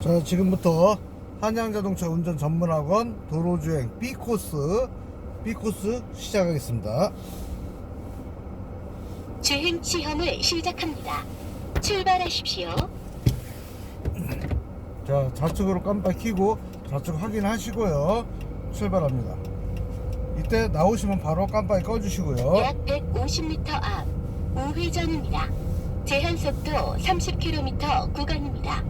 자, 지금부터 한양자동차 운전 전문학원 도로주행 B코스, B코스 시작하겠습니다. 주행 시험을 시작합니다. 출발하십시오. 자, 좌측으로 깜빡 켜고 좌측 확인하시고요. 출발합니다. 이때 나오시면 바로 깜빡이 꺼주시고요. 약 150m 앞 우회전입니다. 제한 속도 30km 구간입니다.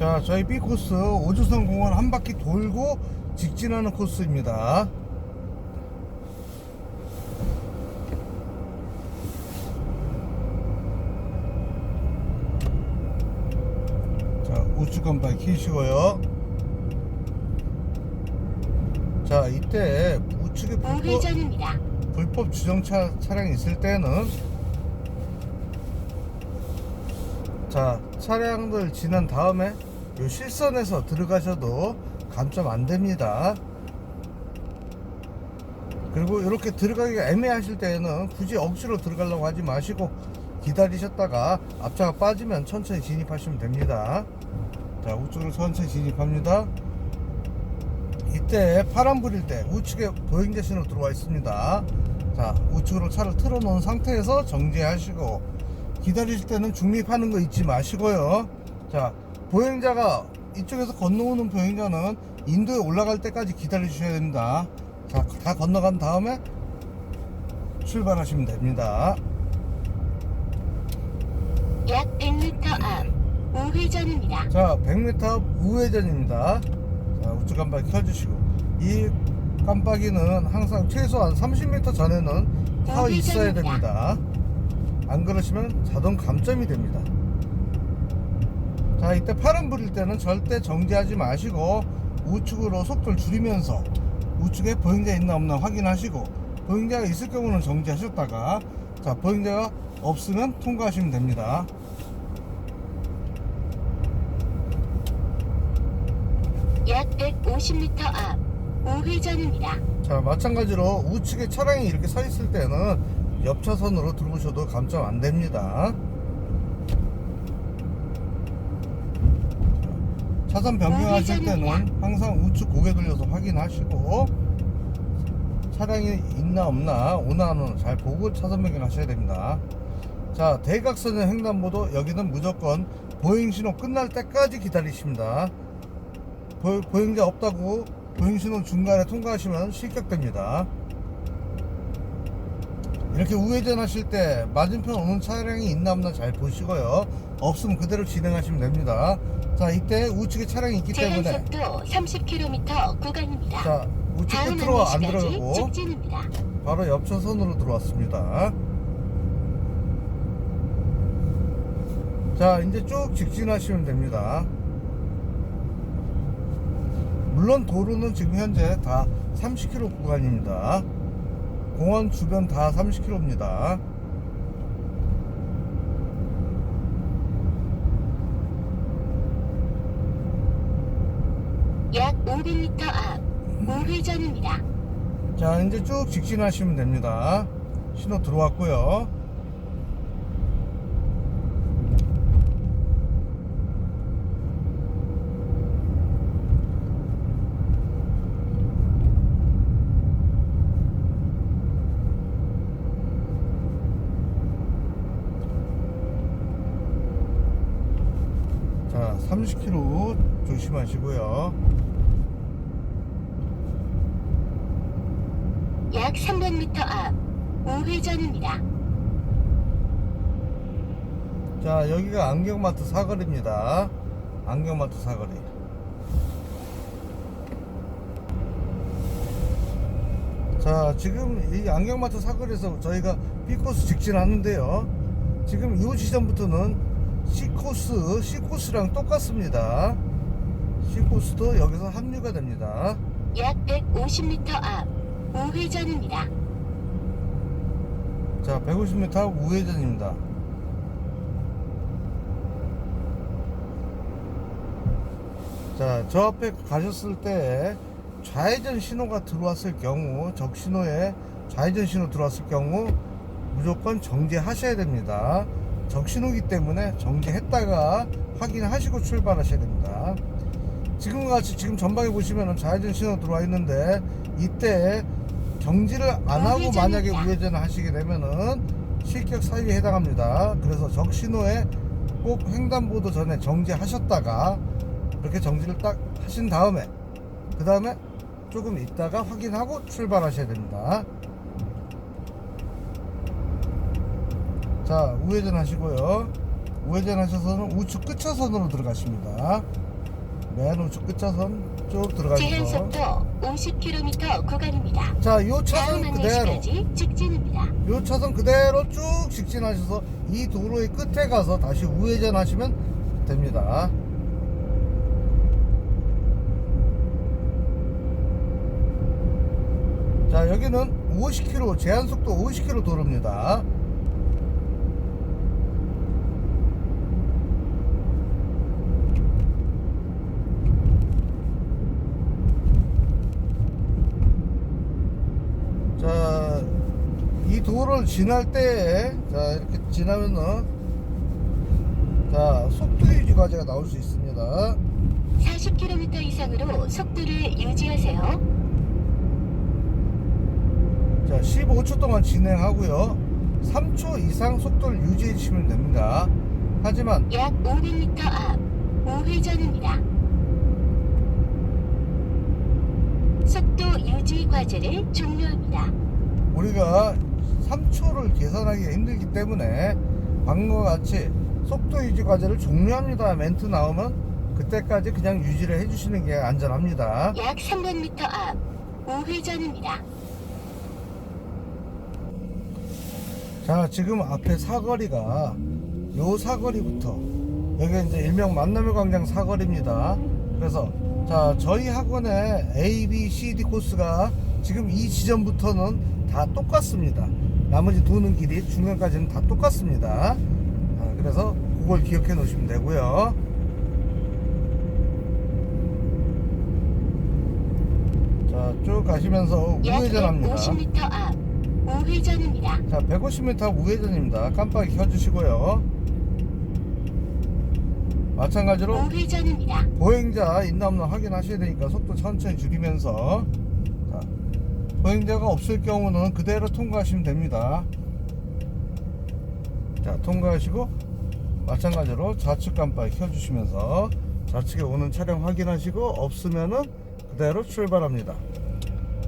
자, 저희 B코스 오주선 공원 한 바퀴 돌고 직진하는 코스입니다. 자, 우측 깜빡이 켜시고요. 자, 이때 우측에 불법. 불법 주정차 차량이 있을 때는 자 차량들 지난 다음에 요 실선에서 들어가셔도 감점 안 됩니다 그리고 이렇게 들어가기가 애매하실 때에는 굳이 억지로 들어가려고 하지 마시고 기다리셨다가 앞차가 빠지면 천천히 진입하시면 됩니다 자 우측으로 천천히 진입합니다 이때 파란 불일 때 우측에 보행자 신호 들어와 있습니다. 자, 우측으로 차를 틀어 놓은 상태에서 정지하시고 기다리실 때는 중립하는 거 잊지 마시고요. 자, 보행자가 이쪽에서 건너오는 보행자는 인도에 올라갈 때까지 기다려 주셔야 됩니다. 자, 다 건너간 다음에 출발하시면 됩니다. 약 100m 앞 우회전입니다. 자, 100m 앞 우회전입니다. 자, 우측 깜빡이 켜주시고 이 깜빡이는 항상 최소한 30m 전에는 서 있어야 됩니다. 안 그러시면 자동 감점이 됩니다. 자, 이때 파란 불일 때는 절대 정지하지 마시고 우측으로 속도를 줄이면서 우측에 보행자 있나 없나 확인하시고 보행자가 있을 경우는 정지하셨다가 자, 보행자가 없으면 통과하시면 됩니다. 약 150m 앞 우회전입니다. 자 마찬가지로 우측에 차량이 이렇게 서 있을 때는 옆 차선으로 들어오셔도 감점 안 됩니다 차선 변경하실 때는 항상 우측 고개 돌려서 확인하시고 차량이 있나 없나 오나 안 오나 잘 보고 차선 변경하셔야 됩니다. 자 대각선의 횡단보도 여기는 무조건 보행 신호 끝날 때까지 기다리십니다. 보, 보행자 없다고 보행신호 중간에 통과하시면 실격됩니다. 이렇게 우회전 하실 때 맞은편 오는 차량이 있나 없나 잘 보시고요. 없으면 그대로 진행하시면 됩니다. 자, 이때 우측에 차량이 있기 제한 때문에 속도 30km 구간입니다. 자, 우측 다음 끝으로 안 안내시까지 들어가고 직진입니다. 바로 옆 차선으로 들어왔습니다. 자, 이제 쭉 직진하시면 됩니다. 물론 도로는 지금 현재 다 30km 구간입니다. 공원 주변 다 30km입니다. 약 500m 앞 우회전입니다. 자, 이제 쭉 직진하시면 됩니다. 신호 들어왔고요. 자, 30km 조심하시고요. 약 300m 앞 우회전입니다. 자 여기가 안경마트 사거리입니다 안경마트 사거리 자 지금 이 안경마트 사거리에서 저희가 B코스 직진하는데요 지금 이 지점부터는 C코스 C코스랑 똑같습니다 C코스도 여기서 합류가 됩니다 약 150m 앞 우회전입니다. 자 150m 앞 우회전입니다 자, 저 앞에 가셨을 때 좌회전 신호가 들어왔을 경우, 적신호에 좌회전 신호 들어왔을 경우 무조건 정지하셔야 됩니다. 적신호기 때문에 정지했다가 확인하시고 출발하셔야 됩니다. 지금과 같이 지금 전방에 보시면은 좌회전 신호 들어와 있는데 이때 정지를 안 하고. 만약에 우회전을 하시게 되면은 실격 사유에 해당합니다. 그래서 적신호에 꼭 횡단보도 전에 정지하셨다가 이렇게 정지를 딱 하신 다음에 그 다음에 조금 있다가 확인하고 출발하셔야 됩니다. 자 우회전 하시고요. 우회전 하셔서는 우측 끝차선으로 들어가십니다. 맨 우측 끝차선 쭉 들어가셔서 속도 50km 구간입니다. 자, 요 차선 그대로 직진입니다. 요 차선 그대로 쭉 직진하셔서 이 도로의 끝에 가서 다시 우회전 하시면 됩니다. 자, 여기는 50km, 제한 속도 50km 도로입니다. 자, 이 도로를 지날 때, 자, 이렇게 지나면은, 자, 속도 유지 과제가 나올 수 있습니다. 40km 이상으로 속도를 유지하세요. 자, 15초 동안 진행하고요. 3초 이상 속도를 유지해 주시면 됩니다. 하지만, 약 500m 앞 우회전입니다. 속도 유지 과제를 종료합니다. 우리가 3초를 계산하기가 힘들기 때문에, 방금과 같이 속도 유지 과제를 종료합니다. 멘트 나오면, 그때까지 그냥 유지를 해주시는 게 안전합니다. 약 300m 앞 우회전입니다. 자 지금 앞에 사거리가 요 사거리부터 여기 이제 일명 만남의 광장 사거리입니다 그래서 자 저희 학원의 A, B, C, D 코스가 지금 이 지점부터는 다 똑같습니다 나머지 도는 길이 중간까지는 다 똑같습니다 아, 그래서 그걸 기억해 놓으시면 되고요 자 쭉 가시면서 약 우회전합니다 150m 앞 우회전입니다. 자, 150m 우회전입니다. 깜빡이 켜주시고요. 마찬가지로 우회전입니다. 보행자 있나 없나 확인하셔야 되니까 속도 천천히 줄이면서 자, 보행자가 없을 경우는 그대로 통과하시면 됩니다. 자, 통과하시고 마찬가지로 좌측 깜빡이 켜주시면서 좌측에 오는 차량 확인하시고 없으면은 그대로 출발합니다.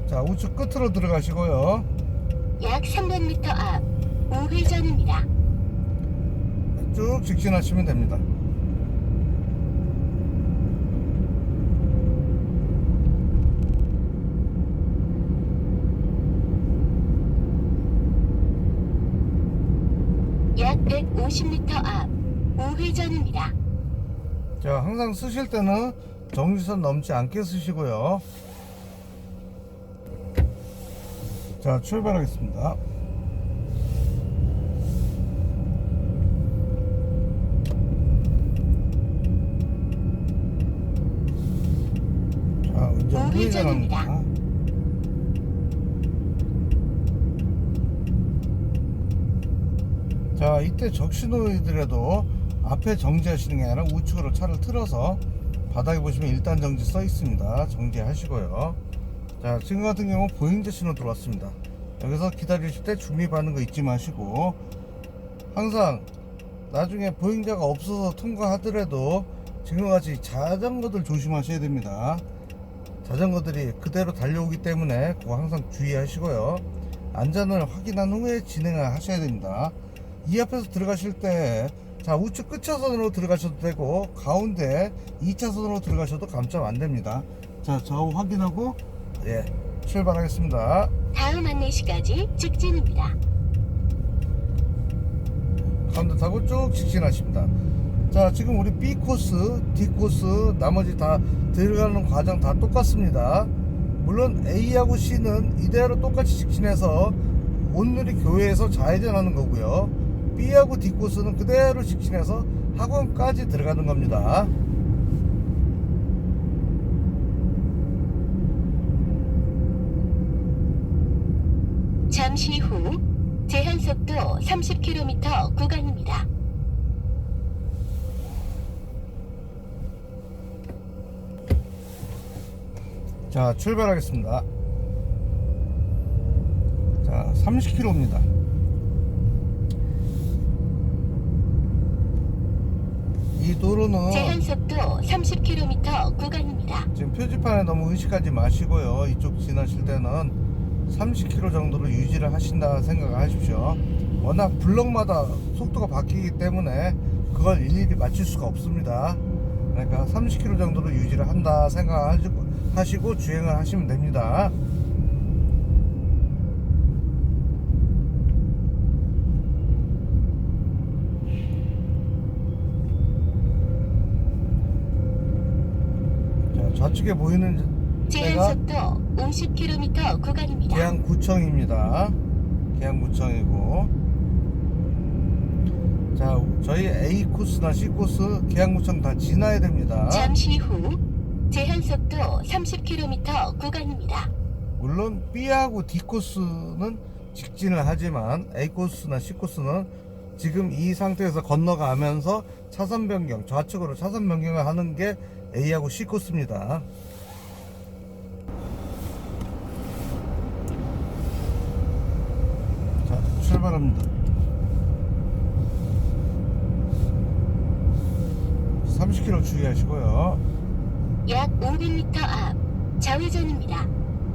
자, 우측 끝으로 들어가시고요. 약 300m 앞 우회전입니다. 쭉 직진하시면 됩니다. 약 150m 앞 우회전입니다. 자, 항상 쓰실 때는 정지선 넘지 않게 쓰시고요. 자, 출발하겠습니다. 자, 이제 우회전합니다. 자, 이때 적신호이더라도 앞에 정지하시는 게 아니라 우측으로 차를 틀어서 바닥에 보시면 일단 정지 써 있습니다. 정지하시고요. 자, 지금 같은 경우 보행자 신호 들어왔습니다. 여기서 기다리실 때 중립하는 거 잊지 마시고 항상 나중에 보행자가 없어서 통과하더라도 지금과 같이 자전거들 조심하셔야 됩니다. 자전거들이 그대로 달려오기 때문에 그거 항상 주의하시고요. 안전을 확인한 후에 진행을 하셔야 됩니다. 이 앞에서 들어가실 때, 자, 우측 끝차선으로 들어가셔도 되고, 가운데 2차선으로 들어가셔도 감점 안 됩니다. 자, 좌우 확인하고, 예, 출발하겠습니다. 다음 안내시까지 직진입니다. 가운데 타고 쭉 직진하십니다. 자, 지금 우리 B 코스, D 코스, 나머지 다 들어가는 과정 다 똑같습니다. 물론 A하고 C는 이대로 똑같이 직진해서 온누리 교회에서 좌회전하는 거고요. B하고 D 코스는 그대로 직진해서 학원까지 들어가는 겁니다. 잠시 후 제한 속도 30km 구간입니다. 자 출발하겠습니다 자 30km입니다 이 도로는 제한 속도 30km 구간입니다. 지금 표지판에 너무 의식하지 마시고요. 이쪽 지나실 때는 30km 정도로 유지를 하신다 생각하십시오. 워낙 블럭마다 속도가 바뀌기 때문에 그걸 일일이 맞출 수가 없습니다. 그러니까 30km 정도로 유지를 한다 생각하시고 하시고 주행을 하시면 됩니다 자, 좌측에 보이는 속도 50km 구간입니다. 계양구청입니다. 계양구청이고 자 저희 A 코스나 C 코스 계양구청 다 지나야 됩니다. 잠시 후 제한 속도 30km 구간입니다. 물론 B하고 D 코스는 직진을 하지만 A 코스나 C 코스는 지금 이 상태에서 건너가면서 차선 변경 좌측으로 차선 변경을 하는 게 A하고 C 코스입니다. 자 출발합니다. 30km 주의하시고요. 약 500m 앞 좌회전입니다.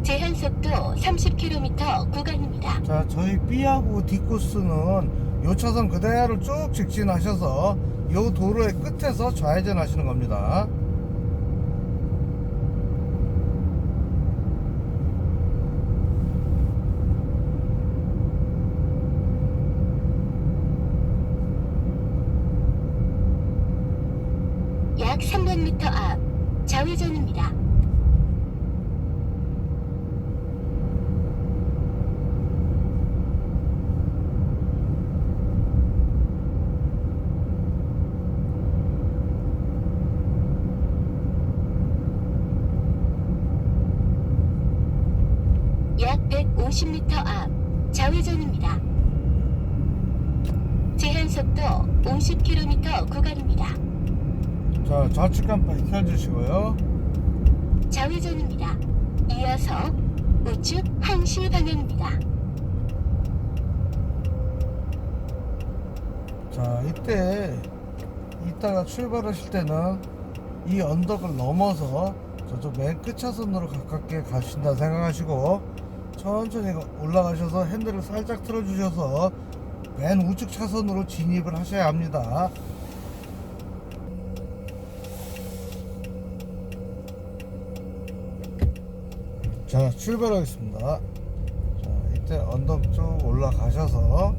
제한 속도 30km 구간입니다. 자, 저희 B하고 D 코스는 요 차선 그대로 쭉 직진하셔서 요 도로의 끝에서 좌회전 하시는 겁니다. 약 300m 앞 좌회전입니다. 약 150m 앞 좌회전입니다. 제한 속도 50km 구간입니다. 자, 좌측 깜빡이 켜주시고요. 좌회전입니다. 이어서 우측 항시 방향입니다. 자, 이때 이따가 출발하실 때는 이 언덕을 넘어서 저쪽 맨 끝 차선으로 가깝게 가신다 생각하시고 천천히 올라가셔서 핸들을 살짝 틀어주셔서 맨 우측 차선으로 진입을 하셔야 합니다. 자, 출발하겠습니다. 자, 이때 언덕 쭉 올라가셔서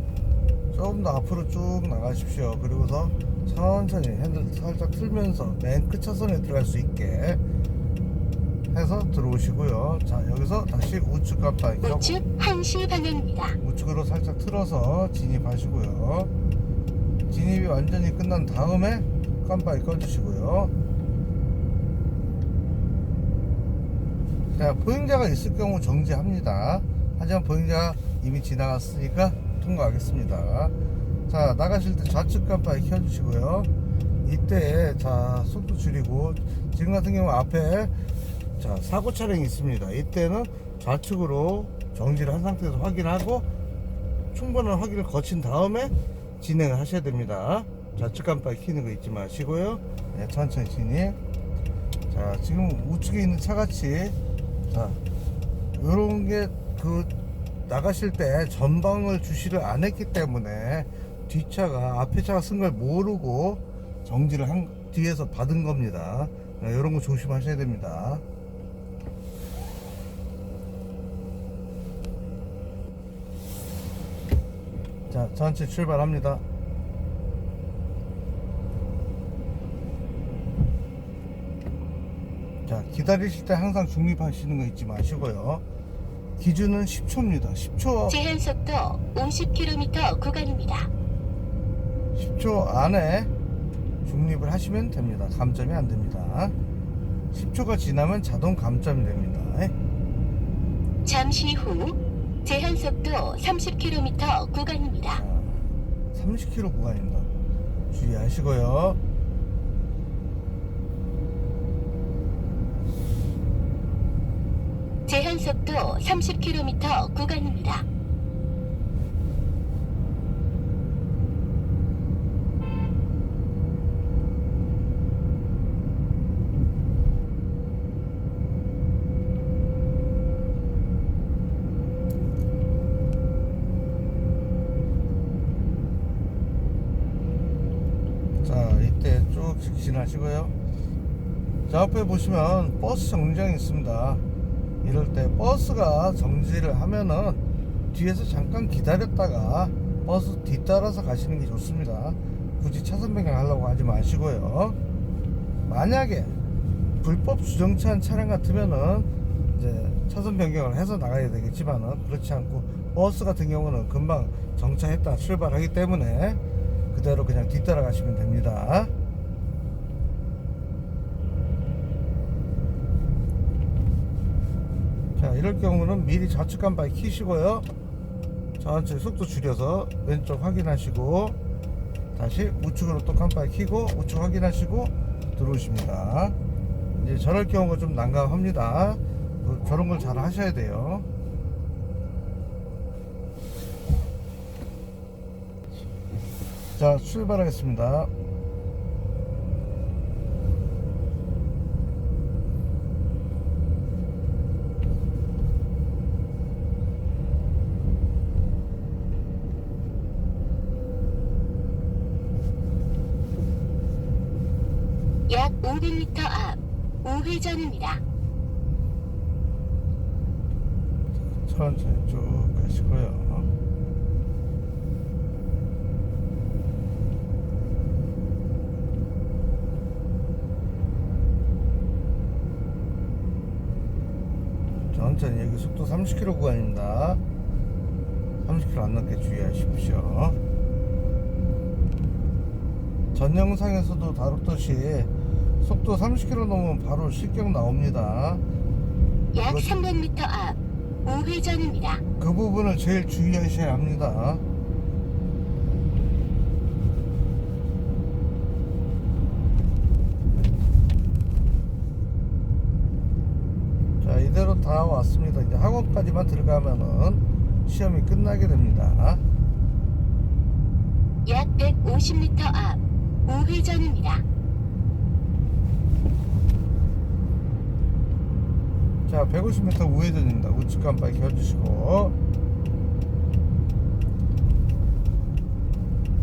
조금 더 앞으로 쭉 나가십시오. 그리고서 천천히 핸들 살짝 틀면서 맨 끝 차선에 들어갈 수 있게 해서 들어오시고요. 자, 여기서 다시 우측 깜빡이 켜고 우측 항시 방향입니다. 우측으로 살짝 틀어서 진입하시고요. 진입이 완전히 끝난 다음에 깜빡이 꺼주시고요. 자, 보행자가 있을 경우 정지합니다. 하지만 보행자가 이미 지나갔으니까 통과하겠습니다. 자, 나가실 때 좌측 깜빡이 켜주시고요. 이때, 자, 속도 줄이고, 지금 같은 경우 앞에, 자, 사고 차량이 있습니다. 이때는 좌측으로 정지를 한 상태에서 확인하고, 충분한 확인을 거친 다음에 진행을 하셔야 됩니다. 좌측 깜빡이 켜는 거 잊지 마시고요. 네, 천천히 진입. 자, 지금 우측에 있는 차같이, 자, 요런 게 그 나가실 때 전방을 주시를 안 했기 때문에 뒷차가 앞에 차가 쓴 걸 모르고 정지를 한 뒤에서 받은 겁니다. 네, 이런 거 조심하셔야 됩니다. 자, 전체 출발합니다. 자, 기다리실 때 항상 중립하시는 거 잊지 마시고요. 기준은 10초입니다. 10초, 제한 속도 50km 구간입니다. 10초 안에 중립을 하시면 됩니다. 감점이 안 됩니다. 10초가 지나면 자동 감점이 됩니다. 잠시 후 제한 속도 30km 구간입니다. 30km 구간입니다. 주의하시고요. 제한 속도 30km 구간입니다. 자 이때 쭉 직진하시고요. 자 앞에 보시면 버스 정류장이 있습니다. 이럴 때 버스가 정지를 하면은 뒤에서 잠깐 기다렸다가 버스 뒤따라서 가시는 게 좋습니다. 굳이 차선 변경하려고 하지 마시고요. 만약에 불법 주정차한 차량 같으면은 이제 차선 변경을 해서 나가야 되겠지만은 그렇지 않고 버스 같은 경우는 금방 정차했다 출발하기 때문에 그대로 그냥 뒤따라 가시면 됩니다. 자, 이럴 경우는 미리 좌측 깜빡이 키시고요. 천천히 속도 줄여서 왼쪽 확인하시고 다시 우측으로 또 깜빡이 키고 우측 확인하시고 들어오십니다. 이제 저럴 경우가 좀 난감합니다. 그- 저런 걸 잘 하셔야 돼요. 자, 출발하겠습니다. 약 500m 앞 우회전입니다. 천천히 쭉 가시고요. 천천히 여기 속도 30km 구간입니다. 30km 안 넘게 주의하십시오. 전 영상에서도 다뤘듯이 속도 30km 넘으면 바로 실격 나옵니다. 약 그렇- 300m 앞 우회전입니다. 그 부분을 제일 주의하셔야 합니다. 자, 이대로 다 왔습니다. 이제 학원까지만 들어가면은 시험이 끝나게 됩니다. 약 150m 앞 우회전입니다. 자, 150m 우회전입니다. 우측 깜빡이 켜주시고.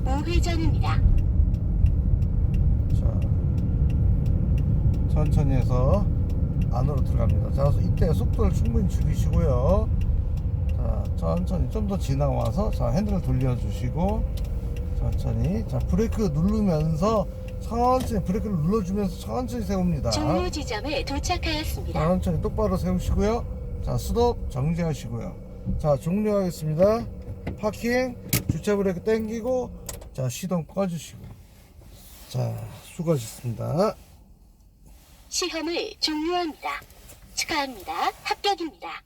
우회전입니다. 자, 천천히 해서 안으로 들어갑니다. 자, 이때 속도를 충분히 줄이시고요. 자, 천천히 좀 더 지나와서 자, 핸들을 돌려주시고 천천히 자, 브레이크 누르면서 천천히 브레이크를 눌러주면서 천천히 세웁니다. 종료 지점에 도착하였습니다. 천천히 똑바로 세우시고요. 자, 스톱 정지하시고요. 자, 종료하겠습니다. 파킹, 주차 브레이크 당기고, 자, 시동 꺼주시고. 자, 수고하셨습니다. 시험을 종료합니다. 축하합니다. 합격입니다.